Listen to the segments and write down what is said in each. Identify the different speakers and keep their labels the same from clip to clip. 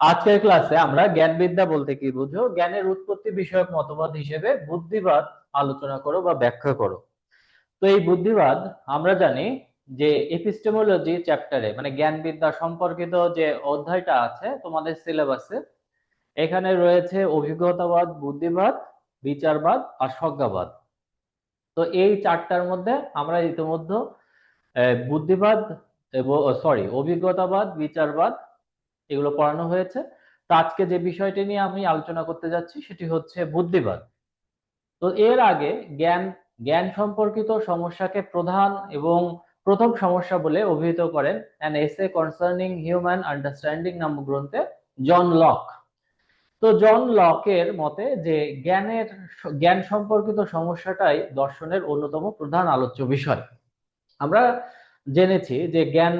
Speaker 1: আজকের ক্লাসে আমরা জ্ঞানবিদ্যা বলতে কি বুঝো? জ্ঞানের উৎপত্তি বিষয়ক মতবাদ হিসেবে বুদ্ধিবাদ আলোচনা করো বা ব্যাখ্যা করো। তো এই বুদ্ধিবাদ আমরা জানি যে এপিস্টেমোলজি চ্যাপ্টারে মানে জ্ঞানবিদ্যা সম্পর্কিত যে অধ্যায়টা আছে তোমাদের সিলেবাসে এখানে রয়েছে অভিজ্ঞতাবাদ, বুদ্ধিবাদ, বিচারবাদ আর সজ্ঞাবাদ। তো এই চারটার মধ্যে আমরা ইতিমধ্যে বুদ্ধিবাদ সরি অভিজ্ঞতাবাদ, বিচারবাদ এগুলো পড়ানো হয়েছে। তো আজকে যে বিষয়টি নিয়ে আমি আলোচনা করতে যাচ্ছি সেটি হচ্ছে বুদ্ধিবাদ। তো এর আগে জ্ঞান জ্ঞান সম্পর্কিত সমস্যাকে প্রধান এবং প্রথম সমস্যা বলে অভিহিত করেন an essay concerning human understanding নামক গ্রন্থে জন লক। তো জন লকের মতে যে জ্ঞানের জ্ঞান সম্পর্কিত সমস্যাটাই দর্শনের অন্যতম প্রধান আলোচ্য বিষয়। আমরা জেনেছি যে জ্ঞান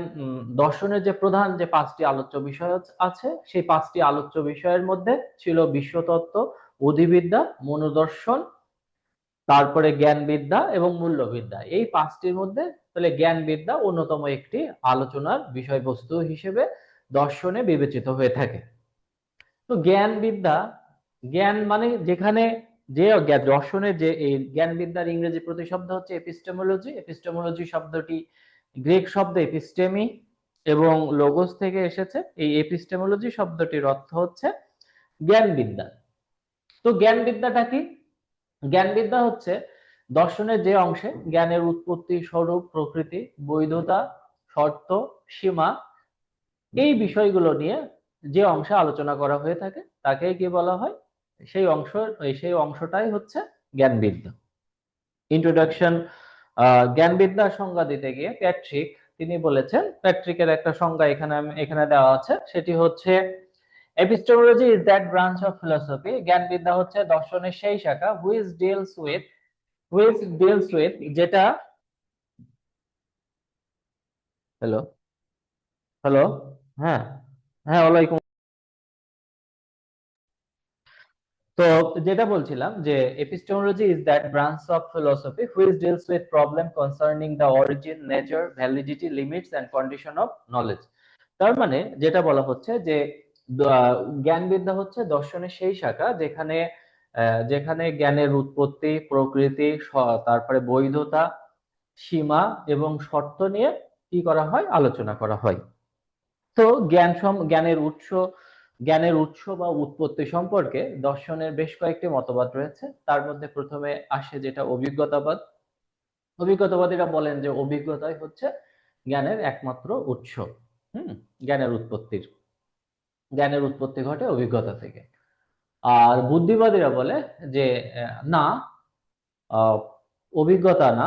Speaker 1: দর্শনের যে প্রধান যে পাঁচটি আলোচ্য বিষয় আছে সেই পাঁচটি আলোচ্য বিষয়ের মধ্যে ছিল বিশ্বতত্ত্ব অধিবিদ্যা মনোদর্শন, তারপরে জ্ঞানবিদ্যা এবং মূল্যবিদ্যা। এই পাঁচটির মধ্যে তাহলে জ্ঞানবিদ্যা অন্যতম একটি আলোচনার বিষয়বস্তু হিসেবে দর্শনে বিবেচিত হয়ে থাকে। তো জ্ঞানবিদ্যা, জ্ঞান মানে যেখানে যে দর্শনে যে এই জ্ঞানবিদ্যার ইংরেজি প্রতিশব্দ হচ্ছে এপিস্টেমোলজি এপিস্টেমোলজি শব্দটি গ্রিক শব্দ এপিস্টেমি এবং লোগোস থেকে এসেছে। এই এপিস্টেমোলজি শব্দটির অর্থ হচ্ছে জ্ঞানবিদ্যা। তো জ্ঞানবিদ্যাটা কি? জ্ঞানবিদ্যা হচ্ছে দর্শনের যে অংশে জ্ঞানের উৎপত্তি, স্বরূপ, প্রকৃতি, বৈধতা, শর্ত, সীমা এই বিষয়গুলো নিয়ে যে অংশে আলোচনা করা হয়ে থাকে তাকে কি বলা হয়? সেই অংশ সেই অংশটাই হচ্ছে জ্ঞানবিদ্যা। ইন্ট্রোডাকশন জ্ঞানবিদ্যার সংজ্ঞা দিতে গিয়ে প্যাট্রিক, তিনি বলেছেন, প্যাট্রিকের একটা সংজ্ঞা এখানে এখানে দেওয়া আছে। সেটি হচ্ছে epistemology is that branch of philosophy জ্ঞানবিদ্যা হচ্ছে দর্শনের সেই শাখা which deals with which deals with যেটা হ্যালো হ্যালো হ্যাঁ হ্যাঁ ওয়ালাইকুম তো যেটা বলছিলাম যে epistemology is that branch of philosophy which deals with problem concerning the origin nature validity limits and condition of knowledge তার মানে যেটা বলা হচ্ছে যে জ্ঞানবিদ্যা হচ্ছে দর্শনের সেই শাখা যেখানে যেখানে জ্ঞানের উৎপত্তি, প্রকৃতি তারপরে বৈধতা, সীমা এবং শর্ত নিয়ে কি করা হয়? আলোচনা করা হয়। তো জ্ঞান জ্ঞানের উৎস জ্ঞানের উৎস বা উৎপত্তি সম্পর্কে দর্শনের বেশ কয়েকটি মতবাদ রয়েছে। তার মধ্যে প্রথমে আসে যেটা অভিজ্ঞতাবাদ। অভিজ্ঞতাবাদীরা বলেন যে অভিজ্ঞতাই হচ্ছে জ্ঞানের একমাত্র উৎস, হুম? জ্ঞানের উৎপত্তির, জ্ঞানের উৎপত্তি ঘটে অভিজ্ঞতা থেকে। আর বুদ্ধিবাদীরা বলে যে না অভিজ্ঞতা না,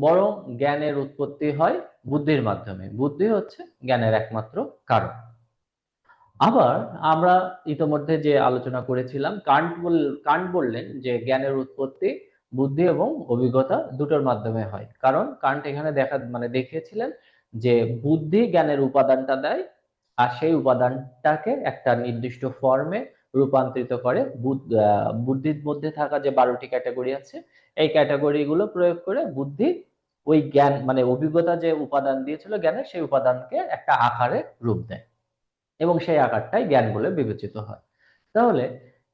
Speaker 1: বরং জ্ঞানের উৎপত্তি হয় বুদ্ধির মাধ্যমে। বুদ্ধি হচ্ছে জ্ঞানের একমাত্র কারণ। আবার আমরা ইতোমধ্যে যে আলোচনা করেছিলাম, কান্ট কান্ট বললেন যে জ্ঞানের উৎপত্তি, বুদ্ধি এবং অভিজ্ঞতা দুটোর মাধ্যমে হয়। কারণ কান্ট এখানে দেখা মানে দেখিয়েছিলেন যে বুদ্ধি জ্ঞানের উপাদানটা দেয় আর সেই উপাদানটাকে একটা নির্দিষ্ট ফর্মে রূপান্তরিত করে বুদ্ধির মধ্যে থাকা যে বারোটি ক্যাটাগরি আছে, এই ক্যাটাগরিগুলো প্রয়োগ করে বুদ্ধি ওই জ্ঞান মানে অভিজ্ঞতা যে উপাদান দিয়েছিল জ্ঞানের, সেই উপাদানকে একটা আকারে রূপ দেয়। এবং সেই আকারটাই জ্ঞান বলে বিবেচিত হয়। তাহলে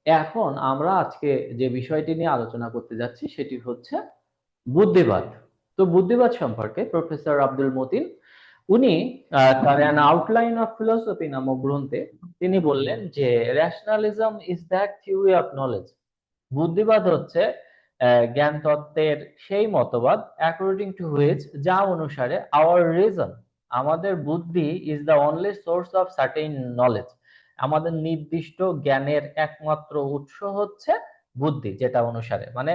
Speaker 1: এখন আমরা আজকে যে বিষয়টি নিয়ে আলোচনা করতে যাচ্ছি, সেটি হচ্ছে বুদ্ধিবাদ। তো বুদ্ধিবাদ সম্পর্কে প্রফেসর আব্দুল মতিন, উনি তার অ্যান আউটলাইন অফ ফিলসফি নামক গ্রন্থে তিনি বললেন যে rationalism is that theory of knowledge বুদ্ধিবাদ হচ্ছে জ্ঞান তত্ত্বের সেই মতবাদ অ্যাকর্ডিং টু হুইচ যা অনুসারে আওয়ার রিজন আমাদের বুদ্ধি is the only source of certain knowledge আমাদের নির্দিষ্ট জ্ঞানের একমাত্র উৎস হচ্ছে বুদ্ধি যেটা অনুসারে। মানে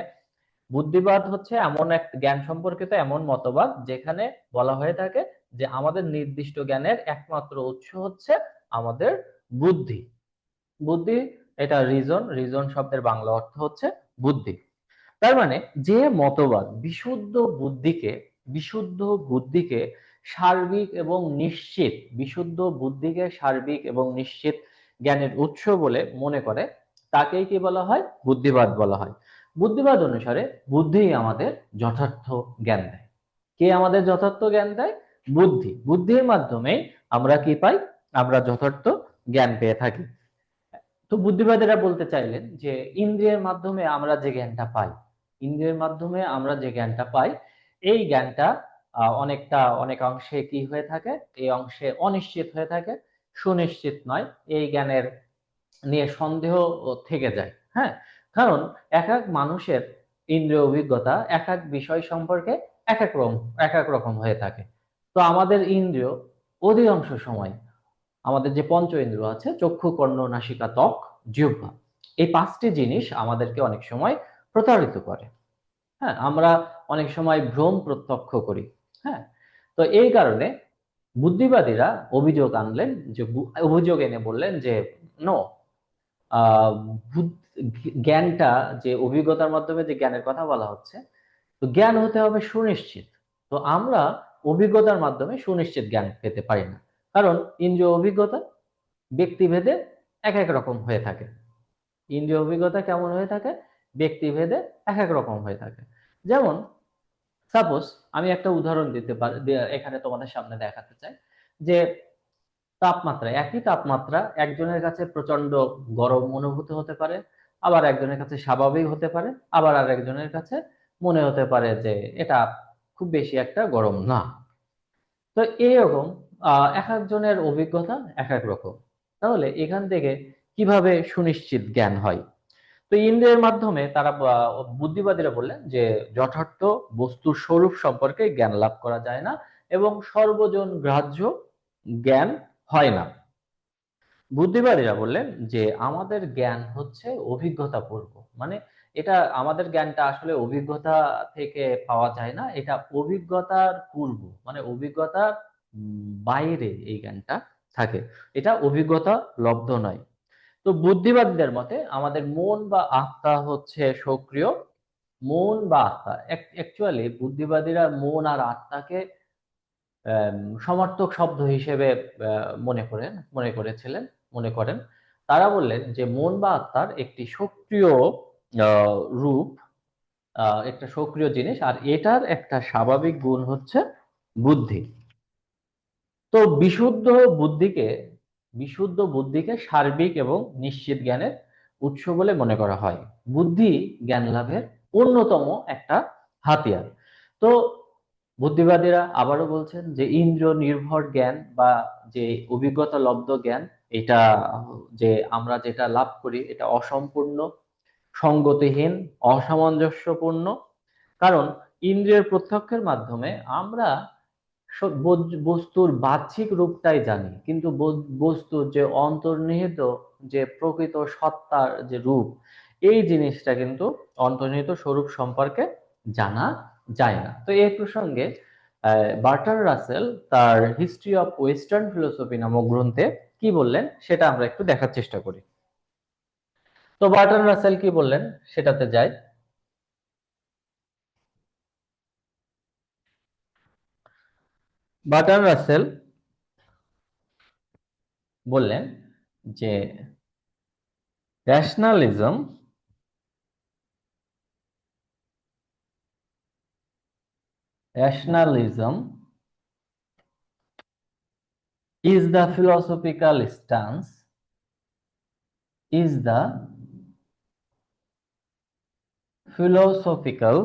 Speaker 1: বুদ্ধিবাদ হচ্ছে এমন এক, জ্ঞান সম্পর্কিত এমন মতবাদ যেখানে বলা হয়ে থাকে যে আমাদের নির্দিষ্ট জ্ঞানের একমাত্র উৎস হচ্ছে আমাদের বুদ্ধি। বুদ্ধি, এটা রিজন রিজন শব্দের বাংলা অর্থ হচ্ছে বুদ্ধি। তার মানে যে মতবাদ বিশুদ্ধ বুদ্ধিকে বিশুদ্ধ বুদ্ধিকে সার্বিক এবং নিশ্চিত, বিশুদ্ধ বুদ্ধিকে সার্বিক এবং নিশ্চিত জ্ঞানের উৎস বলে মনে করে, তাকেই কি বলা হয়? বুদ্ধিবাদ বলা হয়। বুদ্ধিবাদ অনুসারে বুদ্ধি আমাদের যথার্থ জ্ঞান দেয়। কে আমাদের যথার্থ জ্ঞান দেয়? বুদ্ধি। বুদ্ধির মাধ্যমে আমরা কি পাই? আমরা যথার্থ জ্ঞান পেয়ে থাকি। তো বুদ্ধিবাদীরা বলতে চাইলেন যে ইন্দ্রিয়ের মাধ্যমে আমরা যে জ্ঞানটা পাই, ইন্দ্রিয়ের মাধ্যমে আমরা যে জ্ঞানটা পাই, এই জ্ঞানটা অনেকটা, অনেক অংশে কি হয়ে থাকে? এই অংশে অনিশ্চিত হয়ে থাকে, সুনিশ্চিত নয়, এই জ্ঞানের নিয়ে সন্দেহ থেকে যায় হ্যাঁ? কারণ এক এক মানুষের ইন্দ্রিয় অভিজ্ঞতা, এক এক বিষয় সম্পর্কে এক এক রকম, এক এক রকম হয়ে থাকে। তো আমাদের ইন্দ্রিয় অধিকাংশ সময় আমাদের যে পঞ্চ ইন্দ্রিয় আছে, চক্ষু, কর্ণ, নাসিকা, ত্বক, জিহ্বা, এই পাঁচটি জিনিস আমাদেরকে অনেক সময় প্রতারিত করে হ্যাঁ? আমরা অনেক সময় ভ্রম প্রত্যক্ষ করি হ্যাঁ? তো এই কারণে বুদ্ধিবাদীরা অভিযোগ আনলেন যে অভিযোগ এনে বললেন যে নো জ্ঞানটা যে অভিজ্ঞতার মাধ্যমে যে জ্ঞানের কথা বলা হচ্ছে, তো জ্ঞান হতে হবে সুনিশ্চিত। তো আমরা অভিজ্ঞতার মাধ্যমে সুনিশ্চিত জ্ঞান পেতে পারি না। কারণ ইন্দ্রিয় অভিজ্ঞতা ব্যক্তিভেদে এক এক রকম হয়ে থাকে। ইন্দ্রিয় অভিজ্ঞতা কেমন হয়ে থাকে? ব্যক্তিভেদে এক এক রকম হয়ে থাকে। যেমন সাপোজ আমি একটা উদাহরণ দিতে পারি এখানে তোমাদের সামনে দেখাতে চাই যে তাপমাত্রা, একই তাপমাত্রা একজনের কাছে প্রচণ্ড গরম অনুভূত হতে পারে, আবার একজনের কাছে স্বাভাবিক হতে পারে, আবার আর একজনের কাছে মনে হতে পারে যে এটা খুব বেশি একটা গরম না। তো এইরকম এক একজনের অভিজ্ঞতা এক এক রকম। তাহলে এখান থেকে কীভাবে সুনিশ্চিত জ্ঞান হয়? তো ইন্দ্রিয়ের মাধ্যমে তারা বুদ্ধিবাদীরা বললেন যে যথার্থ বস্তুর স্বরূপ সম্পর্কে জ্ঞান লাভ করা যায় না এবং সর্বজন গ্রাহ্য জ্ঞান হয় না। বুদ্ধিবাদীরা বললেন যে আমাদের জ্ঞান হচ্ছে অভিজ্ঞতা পূর্ব মানে এটা আমাদের জ্ঞানটা আসলে অভিজ্ঞতা থেকে পাওয়া যায় না, এটা অভিজ্ঞতার পূর্ব। মানে অভিজ্ঞতার বাইরে এই জ্ঞানটা থাকে। এটা অভিজ্ঞতা লব্ধ নয়। তো বুদ্ধিবাদীদের মতে আমাদের মন বা আত্মা হচ্ছে সক্রিয়। মন বা আত্মা অ্যাকচুয়ালি বুদ্ধিবাদীরা মন আর আত্মাকে সমর্থক শব্দ হিসেবে মনে করেন মনে করেছিলেন, মনে করেন। তারা বললেন যে মন বা আত্মার একটি সক্রিয় রূপ একটা সক্রিয় জিনিস আর এটার একটা স্বাভাবিক গুণ হচ্ছে বুদ্ধি। তো বিশুদ্ধ বুদ্ধিকে বিশুদ্ধ বুদ্ধিকে সার্বিক এবং নিশ্চিত জ্ঞানের উৎস বলে মনে করা হয়। বুদ্ধি জ্ঞান লাভের অন্যতম একটা হাতিয়ার। তো বুদ্ধিবাদীরা আবারও বলছেন যে ইন্দ্র নির্ভর জ্ঞান বা যে অভিজ্ঞতা লব্ধ জ্ঞান, এটা যে আমরা যেটা লাভ করি, এটা অসম্পূর্ণ, সঙ্গতিহীন, অসামঞ্জস্যপূর্ণ। কারণ ইন্দ্রিয়ের প্রত্যক্ষের মাধ্যমে আমরা বস্তুর বাহ্যিক রূপটাই জানি, কিন্তু বস্তুর যে অন্তর্নিহিত যে প্রকৃত সত্তার যে রূপ, এই জিনিসটা কিন্তু অন্তর্নিহিত স্বরূপ সম্পর্কে জানা যায় না। তো এই প্রসঙ্গে বার্টার রাসেল তার হিস্ট্রি অফ ওয়েস্টার্ন ফিলোসফি নামক গ্রন্থে কি বললেন সেটা আমরা একটু দেখার চেষ্টা করি। তো বার্টার রাসেল কি বললেন সেটাতে যাই। বাটার রাসেল বললেন যে rationalism rationalism is the philosophical stance is the philosophical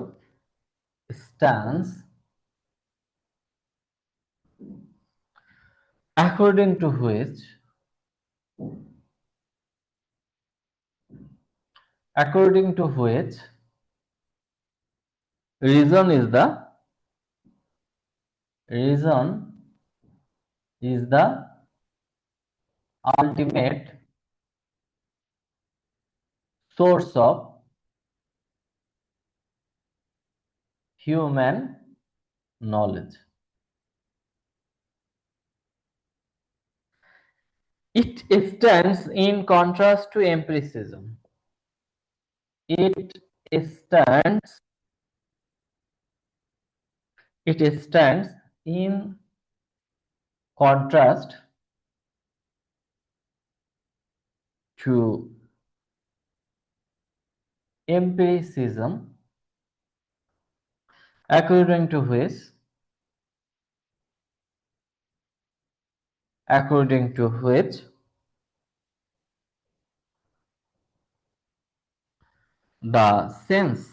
Speaker 1: stance according to which according to which reason is the reason is the ultimate source of human knowledge. It stands in contrast to empiricism. It stands it stands in contrast to empiricism according to which according to which? The sense.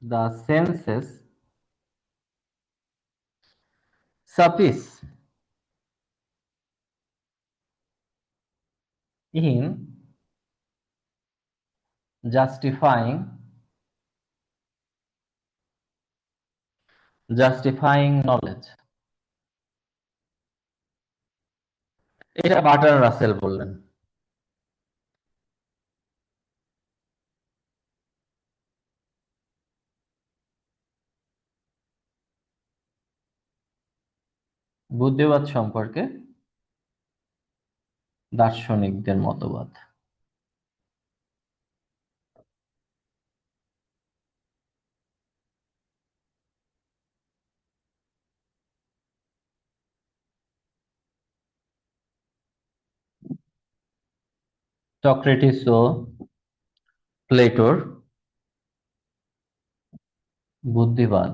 Speaker 1: The senses. Suffice in justifying justifying knowledge. এটা Bertrand Russell বললেন। বুদ্ধিবাদ সম্পর্কে দার্শনিকদের মতবাদ। Socrates ও প্লেটোর বুদ্ধিবাদ।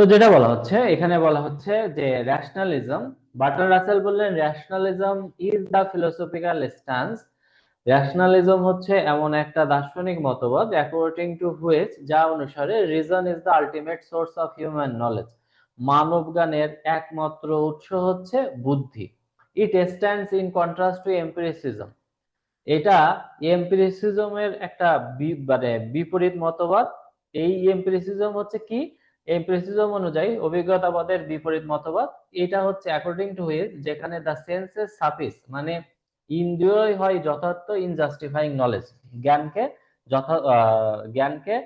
Speaker 1: তো যেটা বলা হচ্ছে, এখানে বলা হচ্ছে যে র্যাশনালিজম বার্টন রাসেল বললেন rationalism is the philosophical stance rationalism হচ্ছে এমন একটা দার্শনিক মতবাদ অ্যাকর্ডিং টু হুইচ যা অনুসারে reason is the ultimate source of human knowledge মানব জ্ঞানের একমাত্র উৎস হচ্ছে বুদ্ধি। It stands in contrast to empiricism এটা এম্পিরিসিজমের একটা মানে বিপরীত মতবাদ। এই এম্পিরিসিজম হচ্ছে কি? এম্পিরিসিজম অনুযায়ী অভিজ্ঞতাবাদের বিপরীত মতবাদ, এটা হচ্ছে অ্যাকর্ডিং টু হুইচ যেখানে দ্য সেন্সেস সাফিস মানে ইন্দ্রিয় হয় যথার্থ ইন জাস্টিফাইং নলেজ জ্ঞানকে যথা জ্ঞানকে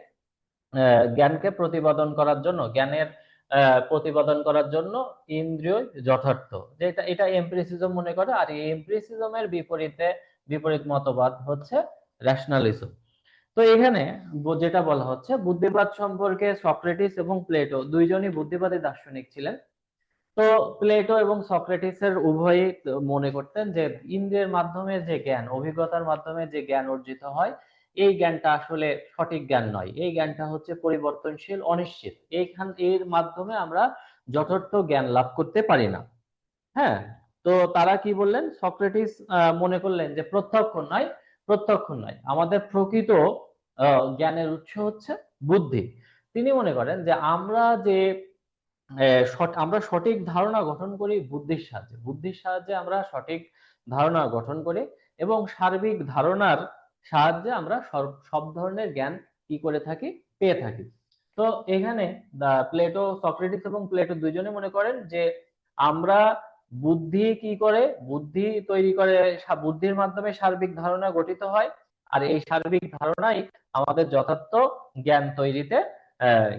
Speaker 1: জ্ঞানকে প্রতিপাদন করার জন্য, জ্ঞানের প্রতিপাদন করার জন্য ইন্দ্রিয় যথার্থ যেটা এটা এম্পিরিসিজম মনে করে, আর এই এম্পিরিসিজমের বিপরীতে, বিপরীত মতবাদ হচ্ছে র্যাশনালিজম তো এখানে যেটা বলা হচ্ছে, বুদ্ধিবাদ সম্পর্কে সক্রেটিস এবং প্লেটো, দুইজনই বুদ্ধিবাদী দার্শনিক ছিলেন। তো প্লেটো এবং সক্রেটিসের উভয়ই মনে করতেন যে ইন্দ্রিয়ের মাধ্যমে যে জ্ঞান, অভিজ্ঞতার মাধ্যমে যে জ্ঞান অর্জিত হয়, এই জ্ঞানটা আসলে সঠিক জ্ঞান নয়। এই জ্ঞানটা হচ্ছে পরিবর্তনশীল, অনিশ্চিত। এইখান, এর মাধ্যমে আমরা যথার্থ জ্ঞান লাভ করতে পারি না। হ্যাঁ? তো তারা কি বললেন? সক্রেটিস মনে করলেন যে প্রত্যক্ষ নয় প্রত্যক্ষ নয়। আমাদের প্রকৃত জ্ঞানের উৎস হচ্ছে বুদ্ধি। তিনি মনে করেন যে আমরা যে আমরা সঠিক ধারণা গঠন করি বুদ্ধির সাহায্যে। বুদ্ধির সাহায্যে আমরা সঠিক ধারণা গঠন করি এবং সার্বিক ধারণার সাহায্যে আমরা সব ধরনের জ্ঞান কি করে থাকি? পেয়ে থাকি। তো এখানে প্লেটো সক্রেটিস এবং প্লেটো দুইজনে মনে করেন যে আমরা বুদ্ধি কি করে? বুদ্ধি তৈরি করে বুদ্ধির মাধ্যমে সার্বিক ধারণা গঠিত হয় আর এই সার্বিক ধারণাই আমাদের যথার্থ জ্ঞান তৈরিতে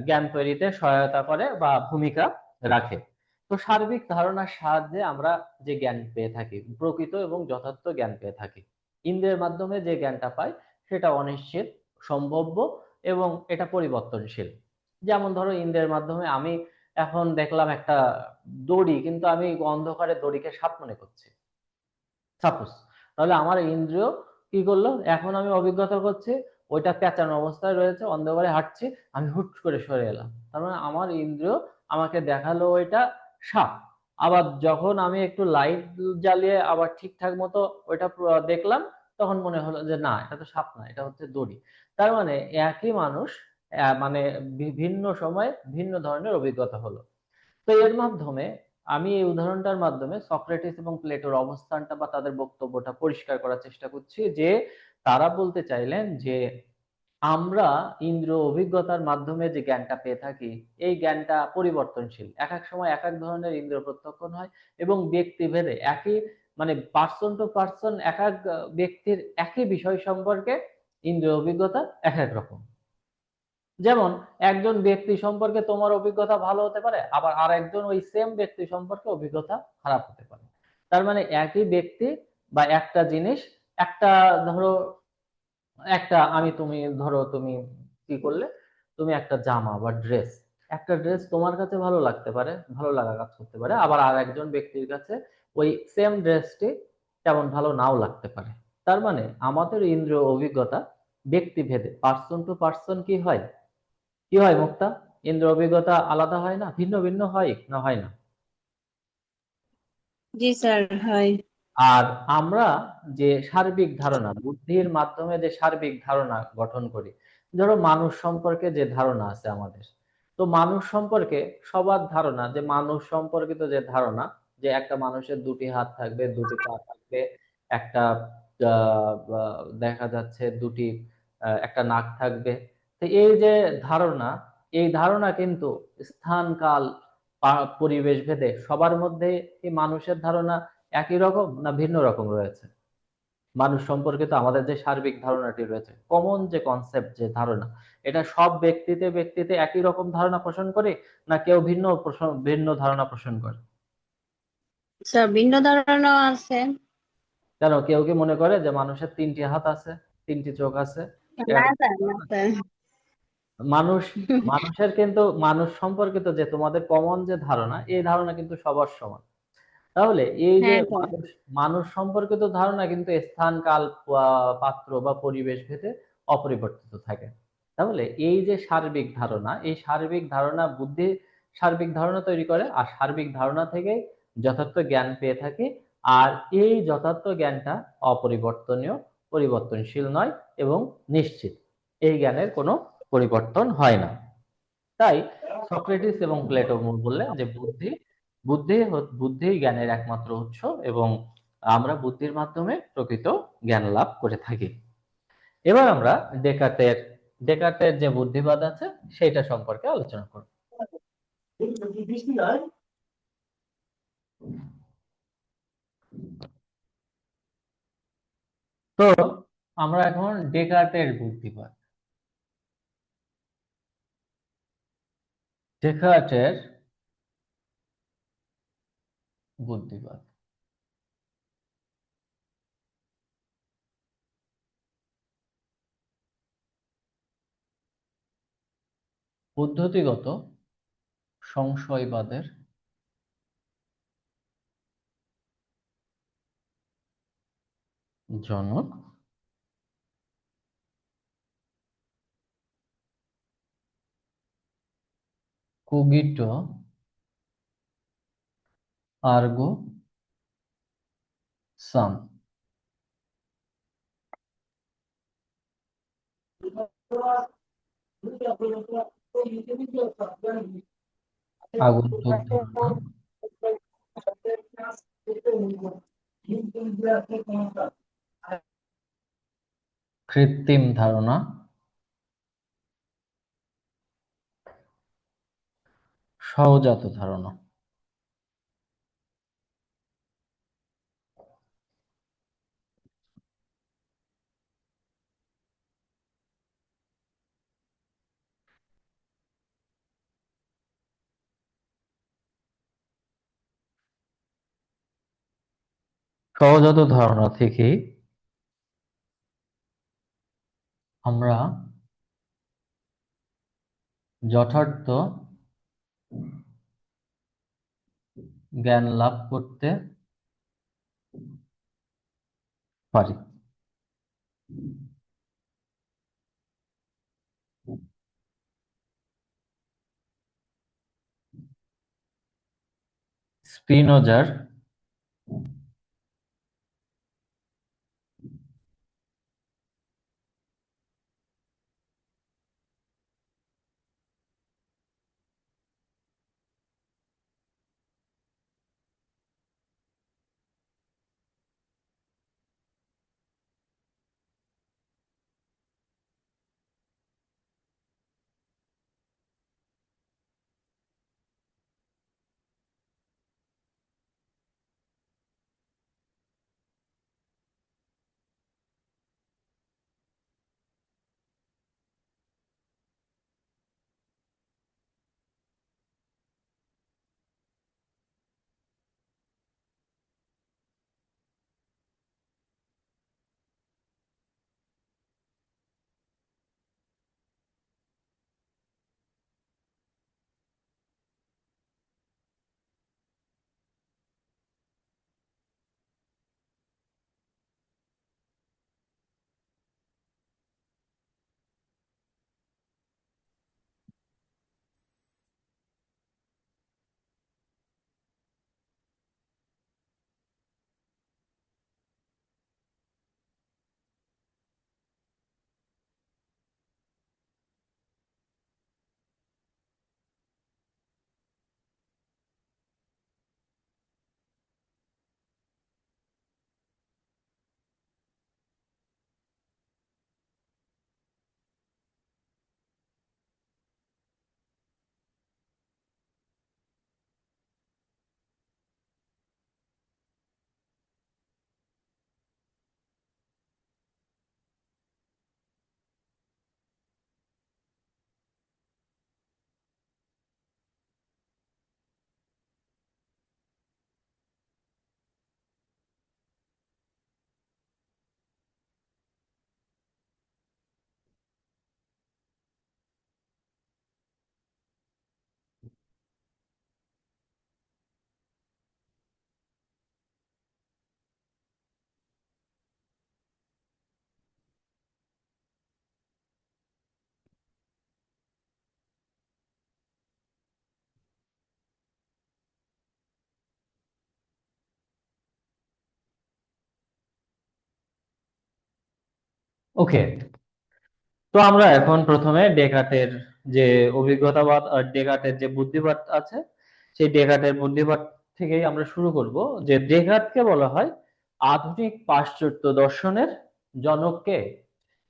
Speaker 1: জ্ঞান তৈরিতে সহায়তা করে বা ভূমিকা রাখে। তো সার্বিক ধারণার সাহায্যে আমরা যে জ্ঞান পেয়ে থাকি, প্রকৃত এবং যথার্থ জ্ঞান পেয়ে থাকি। ইন্দ্রের মাধ্যমে যে জ্ঞানটা পাই, সেটা অনিশ্চিত, সম্ভব্য এবং এটা পরিবর্তনশীল। যেমন ধরো ইন্দ্রের মাধ্যমে আমি এখন দেখলাম একটা দড়ি, কিন্তু আমি অন্ধকারে দড়িকে সাপ মনে করছি। সাপোজ, তাহলে আমার ইন্দ্রিয় কি করল? এখন আমি অভিজ্ঞতা করছি, ওইটা পেঁচানো অবস্থায় রয়েছে, অন্ধকারে হাঁটছি, আমি হুট করে সরে এলাম। তার মানে আমার ইন্দ্রিয় আমাকে দেখাল ওইটা সাপ। আবার যখন আমি একটু লাইট জ্বালিয়ে আবার ঠিকঠাক মতো ওইটা দেখলাম, তখন মনে হলো যে না, এটা তো সাপ না, এটা হচ্ছে দড়ি। তার মানে একই মানুষ মানে বিভিন্ন সময় ভিন্ন ধরনের অভিজ্ঞতা হলো। তো এর মাধ্যমে আমি এই উদাহরণটার মাধ্যমে সক্রেটিস এবং প্লেটোর অবস্থানটা বা তাদের বক্তব্যটা পরিষ্কার করার চেষ্টা করছি যে তারা বলতে চাইলেন যে আমরা ইন্দ্র অভিজ্ঞতার মাধ্যমে যে জ্ঞানটা পেয়ে থাকি, এই জ্ঞানটা পরিবর্তনশীল। এক এক সময় এক এক ধরনের ইন্দ্র প্রত্যক্ষণ হয় এবং ব্যক্তিভেদে একই মানে পার্সন টু পার্সন এক এক ব্যক্তির একই বিষয় সম্পর্কে ইন্দ্র অভিজ্ঞতা এক এক রকম। যেমন, একজন ব্যক্তি সম্পর্কে তোমার অভিজ্ঞতা ভালো হতে পারে, আবার আর একজন ওই সেম ব্যক্তি সম্পর্কে অভিজ্ঞতা খারাপ হতে পারে। তার মানে একই ব্যক্তি বা একটা জিনিস, একটা ধরো, একটা আমি তুমি, ধরো তুমি কি করলে? তুমি একটা জামা বা ড্রেস একটা ড্রেস তোমার কাছে ভালো লাগতে পারে, ভালো লাগা কাজ করতে পারে, আবার আর একজন ব্যক্তির কাছে ওই সেম ড্রেসটি তেমন ভালো নাও লাগতে পারে। তার মানে আমাদের ইন্দ্রিয় অভিজ্ঞতা, ব্যক্তিভেদে পার্সন টু পার্সন কি হয়? কি হয় মুক্তা? ইন্দ্র অভিজ্ঞতা আলাদা হয় না? ভিন্ন ভিন্ন হয় না হয় না?
Speaker 2: জি স্যার হয়।
Speaker 1: আর আমরা যে সার্বিক ধারণা বুদ্ধির মাধ্যমে যে সার্বিক ধারণা গঠন করি ধরো মানুষ সম্পর্কে যে ধারণা আছে আমাদের তো মানুষ সম্পর্কে সবার ধারণা যে মানুষ সম্পর্কিত যে ধারণা যে একটা মানুষের দুটি হাত থাকবে দুটি পা থাকবে একটা দেখা যাচ্ছে দুটি একটা নাক থাকবে তো এই যে ধারণা এই ধারণা কিন্তু স্থান কাল পরিবেশ ভেদে সবার মধ্যে এই মানুষের ধারণা একই রকম না ভিন্ন রকম রয়েছে? মানুষ সম্পর্কে তো আমাদের যে সার্বিক ধারণাটি রয়েছে কমন যে কনসেপ্ট যে ধারণা এটা সব ব্যক্তিতে ব্যক্তিতে একই রকম ধারণা পোষণ করে না কেউ ভিন্ন ভিন্ন ধারণা পোষণ করে?
Speaker 2: ভিন্ন ধারণা আছে।
Speaker 1: কেন? কেউ কি মনে করে যে মানুষের তিনটি হাত আছে তিনটি চোখ আছে। মানুষ মানুষের কিন্তু মানুষ সম্পর্কিত যে তোমাদের কমন যে ধারণা এই ধারণা কিন্তু সবার সমান। তাহলে এই যে মানুষ মানুষ সম্পর্কিত ধারণা কিন্তু স্থান কাল পাত্র বা পরিবেশ ভেদে অপরিবর্তিত থাকে। তাহলে এই যে সার্বিক ধারণা এই সার্বিক ধারণা বুদ্ধি সার্বিক ধারণা তৈরি করে আর সার্বিক ধারণা থেকে যথার্থ জ্ঞান পেয়ে থাকি আর এই যথার্থ জ্ঞানটা অপরিবর্তনীয় পরিবর্তনশীল নয় এবং নিশ্চিত। এই জ্ঞানের কোনো পরিবর্তন হয় না। তাই সক্রেটিস এবং প্লেটো বললেন যে বুদ্ধি বুদ্ধি বুদ্ধি জ্ঞানের একমাত্র উৎস এবং আমরা বুদ্ধির মাধ্যমে প্রকৃত জ্ঞান লাভ করে থাকি। এবার আমরা ডেকার্টের ডেকার্টের যে বুদ্ধিবাদ আছে সেটা সম্পর্কে আলোচনা করব। তো আমরা এখন ডেকার্টের বুদ্ধিবাদ। ডেকার্টের বুদ্ধিবাদ পদ্ধতিগত সংশয়বাদের জনক কুগিটো আর্গো সাম আগন্তুক কৃত্রিম ধারণা। সহজাত ধারণা। সহজাত ধারণা থেকে আমরা যথার্থ জ্ঞান লাভ করতে পারি। স্পিনোজার ওকে তো আমরা এখন প্রথমে ডেকার্টের যে অভিজ্ঞতাবাদ আর ডেকার্টের যে বুদ্ধিবাদ আছে, সেই ডেকার্টের বুদ্ধিবাদ থেকেই আমরা শুরু করব, যে ডেকার্টকে বলা হয় আধুনিক পাশ্চাত্য দর্শনের জনককে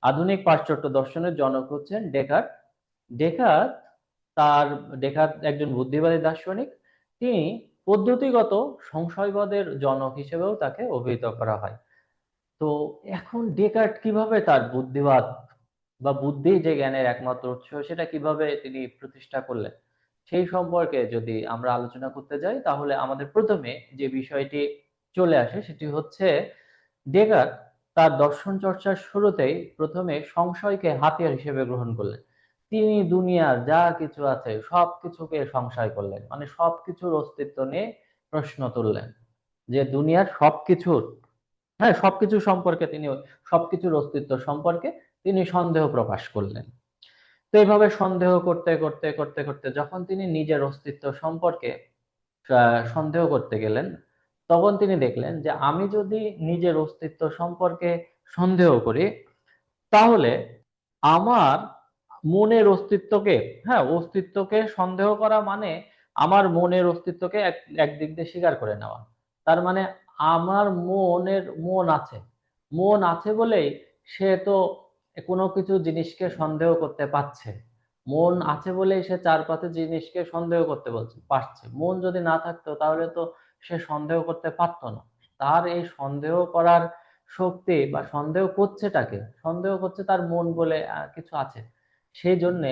Speaker 1: আধুনিক পাশ্চাত্য দর্শনের জনক হচ্ছেন ডেকার্ট ডেকার্ট তার ডেকার্ট একজন বুদ্ধিবাদী দার্শনিক। তিনি পদ্ধতিগত সংশয়বাদের জনক হিসেবেও তাকে অভিহিত করা হয়। তো এখন ডেকার্ট কীভাবে তার বুদ্ধিবাদ বা বুদ্ধি যে জ্ঞানের একমাত্র উৎস, সেটা কীভাবে তিনি প্রতিষ্ঠা করলেন? সেই সম্পর্কে যদি আমরা আলোচনা করতে যাই, তাহলে আমাদের প্রথমে যে বিষয়টি চলে আসে, সেটি হচ্ছে ডেকার্ট তার দর্শন চর্চার শুরুতেই প্রথমে সংশয়কে হাতিয়ার হিসেবে গ্রহণ করলেন। তিনি দুনিয়ার যা কিছু আছে সব কিছুকে সংশয় করলেন। মানে সবকিছুর অস্তিত্ব নিয়ে প্রশ্ন তুললেন যে দুনিয়ার সবকিছুর হ্যাঁ সবকিছু সম্পর্কে তিনি, সবকিছুর অস্তিত্ব সম্পর্কে তিনি সন্দেহ প্রকাশ করলেন। তো এইভাবে সন্দেহ করতে করতে করতে করতে যখন তিনি নিজের অস্তিত্ব সম্পর্কে সন্দেহ করতে গেলেন, তখন তিনি দেখলেন যে আমি যদি নিজের অস্তিত্ব সম্পর্কে সন্দেহ করি, তাহলে আমার মনের অস্তিত্বকে হ্যাঁ অস্তিত্বকে সন্দেহ করা মানে আমার মনের অস্তিত্বকে এক, একদিক দিয়ে স্বীকার করে নেওয়া। তার মানে আমার মনের, মন আছে। মন আছে বলেই সে তো কোনো কিছু জিনিসকে সন্দেহ করতে পারছে। মন আছে বলেই সে চারপাশে জিনিসকে সন্দেহ করতে বলছে, পারছে। মন যদি না থাকতো তাহলে তো সে সন্দেহ করতে পারতো না। তার এই সন্দেহ করার শক্তি বা সন্দেহ করছেটাকে, সন্দেহ করছে তার মন বলে কিছু আছে। সেই জন্যে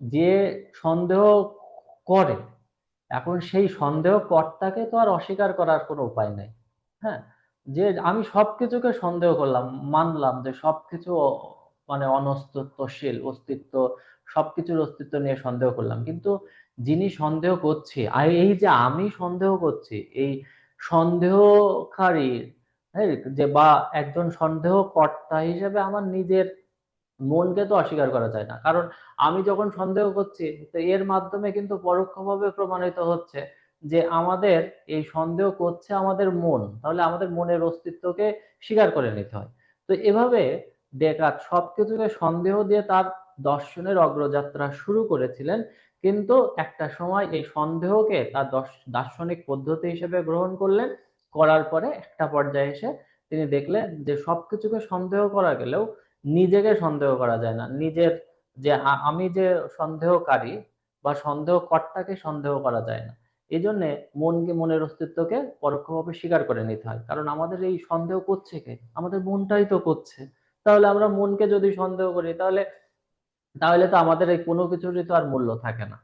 Speaker 1: যে সন্দেহ করে, এখন সেই সন্দেহ কর্তাকে তো আর অস্বীকার করার কোনো উপায় নাই। হ্যাঁ? যে আমি সবকিছুকে সন্দেহ করলাম মানলাম যে সবকিছু মানে অনস্তিত্বশীল অস্তিত্ব সবকিছুর অস্তিত্ব নিয়ে সন্দেহ করলাম। কিন্তু যিনি সন্দেহ করছি এই যে আমি সন্দেহ করছি এই সন্দেহকারী হ্যাঁ, যে বা একজন সন্দেহকর্তা হিসেবে আমার নিজের মনকে তো অস্বীকার করা যায় না। কারণ আমি যখন সন্দেহ করছি তো এর মাধ্যমে কিন্তু পরোক্ষভাবে প্রমাণিত হচ্ছে যে আমাদের এই সন্দেহ করছে আমাদের মন, তাহলে আমাদের মনের অস্তিত্বকে স্বীকার করে নিতে হয়। তো এভাবে ডেকার্ট সবকিছুকে সন্দেহ দিয়ে তার দর্শনের অগ্রযাত্রা শুরু করেছিলেন, কিন্তু একটা সময় এই সন্দেহকে তার দর্শ- দার্শনিক পদ্ধতি হিসেবে গ্রহণ করলেন, করার পরে একটা পর্যায়ে এসে তিনি দেখলেন যে সবকিছুকে সন্দেহ করা গেলেও নিজেকে সন্দেহ করা যায় না। নিজের যে আমি যে সন্দেহকারী বা সন্দেহকর্তাকে সন্দেহ করা যায় না। এই জন্যে মনকে, মনের অস্তিত্বকে পরোক্ষভাবে স্বীকার করে নিতে হয়। কারণ আমাদের এই সন্দেহ করছে কে? আমাদের মনটাই তো করছে। তাহলে আমরা মনকে যদি সন্দেহ করি, তাহলে তাহলে তো আমাদের এই কোনো কিছুরই তো আর মূল্য থাকে না।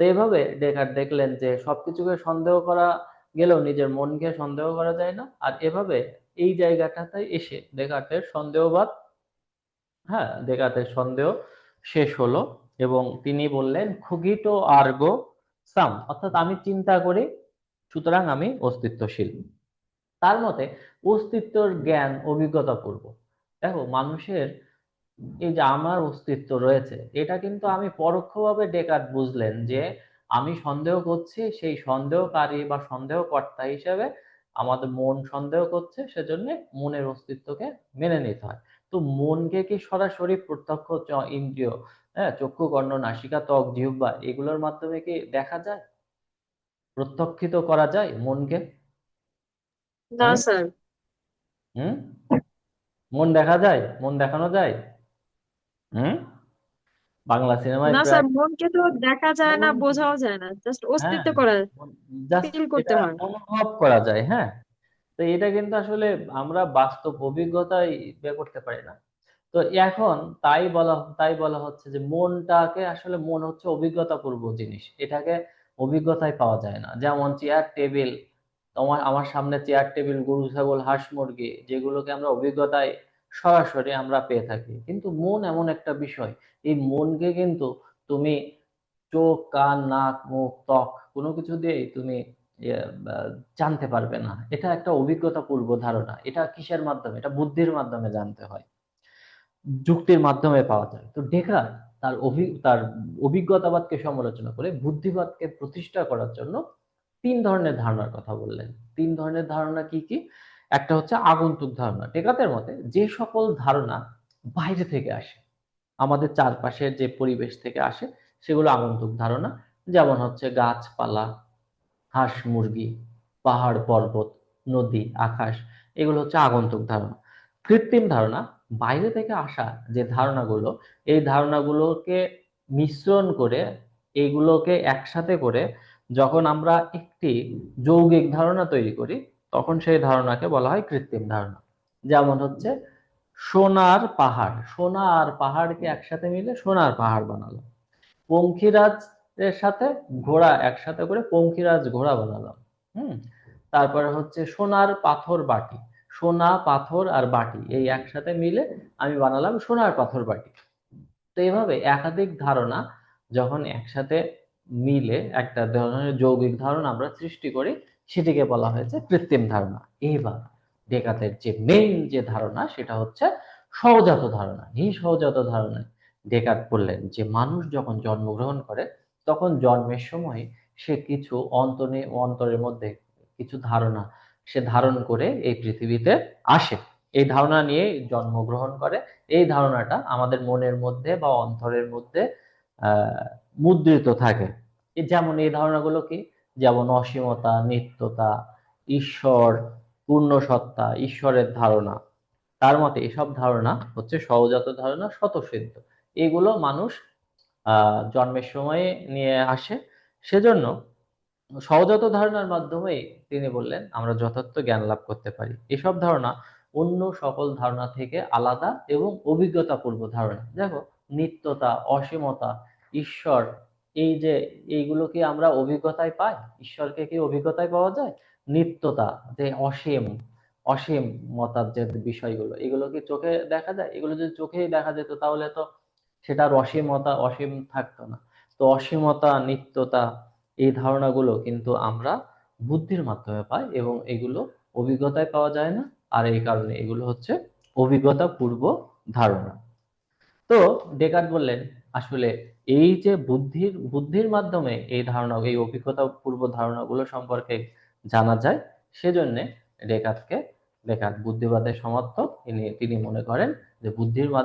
Speaker 1: তো এইভাবে ডেকার্ট দেখলেন যে সবকিছুকে সন্দেহ করা গেলেও নিজের মনকে সন্দেহ করা যায় না। আর এভাবে এই জায়গাটাতে এসে ডেকার্টের সন্দেহবাদ হ্যাঁ ডেকার্টের সন্দেহ শেষ হলো এবং তিনি বললেন, খুগিটো আর্গো সাম অর্থাৎ আমি চিন্তা করি, সুতরাং আমি অস্তিত্বশীল। তার মতে, অস্তিত্বর জ্ঞান অভিজ্ঞতা পূর্ব। দেখো, মানুষের এই যে আমার অস্তিত্ব রয়েছে, এটা কিন্তু আমি পরোক্ষভাবে ডেকার্ট বুঝলেন যে আমি সন্দেহ করছি, সেই সন্দেহকারী বা সন্দেহকর্তা হিসেবে আমাদের মন সন্দেহ করছে, সেজন্য মনের অস্তিত্বকে মেনে নিতে হয়। তো মনকে কি সরাসরি প্রত্যক্ষ ইন্দ্রিয় হ্যাঁ চক্ষু কর্ণ নাসিকা ত্বক জিহ্বা এগুলোর মাধ্যমে কি দেখা যায়? প্রত্যক্ষিত করা যায় মনকে?
Speaker 2: না স্যার।
Speaker 1: হুম? মন দেখা যায়? মন দেখানো যায়? হুম? বাংলা সিনেমায়
Speaker 3: না স্যার মনকে তো দেখা যায় না বোঝাও যায় না। জাস্ট অস্তিত্ব
Speaker 1: হ্যাঁ
Speaker 3: করা
Speaker 1: জাস্ট
Speaker 3: ফিল করতে হয়।
Speaker 1: অনুভব করা যায় হ্যাঁ। তো এটা কিন্তু আসলে আমরা বাস্তব অভিজ্ঞতায় বের করতে পারি না। তো এখন তাই বলা তাই বলা হচ্ছে যে মনটাকে আসলে মন হচ্ছে অভিজ্ঞতা পূর্ব জিনিস। এটাকে অভিজ্ঞতায় পাওয়া যায় না। যেমন চেয়ার টেবিল তোমার আমার সামনে চেয়ার টেবিল গরু ছাগল হাঁস মুরগি যেগুলোকে আমরা অভিজ্ঞতায় সরাসরি আমরা পেয়ে থাকি। কিন্তু মন এমন একটা বিষয় এই মনকে কিন্তু তুমি চোখ কান নাক মুখ ত্বক কোনো কিছু দিয়েই তুমি ইয়ে, জানতে পারবে না। এটা একটা অভিজ্ঞতা পূর্ব ধারণা। এটা কিসের মাধ্যমে? এটা বুদ্ধির মাধ্যমে জানতে হয়। যুক্তির মাধ্যমে পাওয়া যায়। তো ডেকার্ট তার অভি, তার অভিজ্ঞতাবাদকে সমালোচনা করে বুদ্ধিবাদকে প্রতিষ্ঠা করার জন্য তিন ধরনের ধারণার কথা বললেন। তিন ধরনের ধারণা কি কি? একটা হচ্ছে আগন্তুক ধারণা। ডেকাতের মতে যে সকল ধারণা বাইরে থেকে আসে, আমাদের চারপাশের যে পরিবেশ থেকে আসে, সেগুলো আগন্তুক ধারণা। যেমন হচ্ছে গাছপালা, হাঁস মুরগি, পাহাড়, পর্বত, নদী, আকাশ, এগুলো হচ্ছে আগন্তুক ধারণা। কৃত্রিম ধারণা বাইরে থেকে আসা যে ধারণাগুলো, এই ধারণাগুলোকে মিশ্রণ করে এইগুলোকে একসাথে করে যখন আমরা একটি যৌগিক ধারণা তৈরি করি, তখন সেই ধারণাকে বলা হয় কৃত্রিম ধারণা। যেমন হচ্ছে সোনার পাহাড়, সোনা আর পাহাড়কে একসাথে মিলে সোনার পাহাড় বানালো পঙ্খিরাজ এর সাথে ঘোড়া একসাথে করে পঙ্খিরাজ ঘোড়া বানালাম। হুম? তারপরে হচ্ছে সোনার পাথর বাটি। সোনা, পাথর আর বাটি, এই একসাথে মিলে আমি বানালাম সোনার পাথর বাটি। তো এইভাবে একাধিক ধারণা যখন একসাথে মিলে একটা ধরনের যৌগিক ধারণা আমরা সৃষ্টি করি, সেটিকে বলা হয়েছে কৃত্রিম ধারণা। এইবার ডেকাতের যে মেইন যে ধারণা, সেটা হচ্ছে সহজাত ধারণা। এই সহজাত ধারণা। ডেকাত বললেন যে মানুষ যখন জন্মগ্রহণ করে, তখন জন্মের সময় সে কিছু অন্তরে অন্তরের মধ্যে কিছু ধারণা সে ধারণ করে এই পৃথিবীতে আসে। এই ধারণা নিয়ে জন্মগ্রহণ করে। এই ধারণাটা আমাদের মনের মধ্যে বা অন্তরের মধ্যে মুদ্রিত থাকে। যেমন এই ধারণাগুলো কি? যেমন অসীমতা, নিত্যতা, ঈশ্বর পূর্ণ সত্তা ঈশ্বরের ধারণা। তার মতে এসব ধারণা হচ্ছে সহজাত ধারণা, স্বতঃসিদ্ধ। এগুলো মানুষ জন্মের সময়ে নিয়ে আসে। সেজন্য সহজাত ধারণার মাধ্যমে তিনি বললেন, আমরা যথার্থ জ্ঞান লাভ করতে পারি। এসব ধারণা অন্য সকল ধারণা থেকে আলাদা এবং অভিজ্ঞতাপূর্ব ধারণা। দেখো, নিত্যতা, অসীমতা, ঈশ্বর, এই যে এইগুলো কি আমরা অভিজ্ঞতায় পাই? ঈশ্বরকে কি অভিজ্ঞতায় পাওয়া যায়? নিত্যতা, যে অসীম অসীম মতার যে বিষয়গুলো, এগুলো কি চোখে দেখা যায়? এগুলো যদি চোখেই দেখা যেত, তাহলে তো সেটার অসীমতা, অসীম থাকতো না। তো অসীমতা, নিত্যতা এই ধারণাগুলো কিন্তু আমরা বুদ্ধির মাধ্যমে পাই এবং এগুলো অভিজ্ঞতায় পাওয়া যায় না। আর এই কারণে এগুলো হচ্ছে অভিজ্ঞতা পূর্ব ধারণা। তো ডেকার্ট বললেন, আসলে এই যে বুদ্ধির বুদ্ধির মাধ্যমে এই ধারণা, এই অভিজ্ঞতা পূর্ব ধারণাগুলো সম্পর্কে জানা যায়, সেজন্য ডেকার্টকে, ডেকার্ট বুদ্ধিবাদের সমর্থক তিনি মনে করেন যে বুদ্ধির মাধ্যমে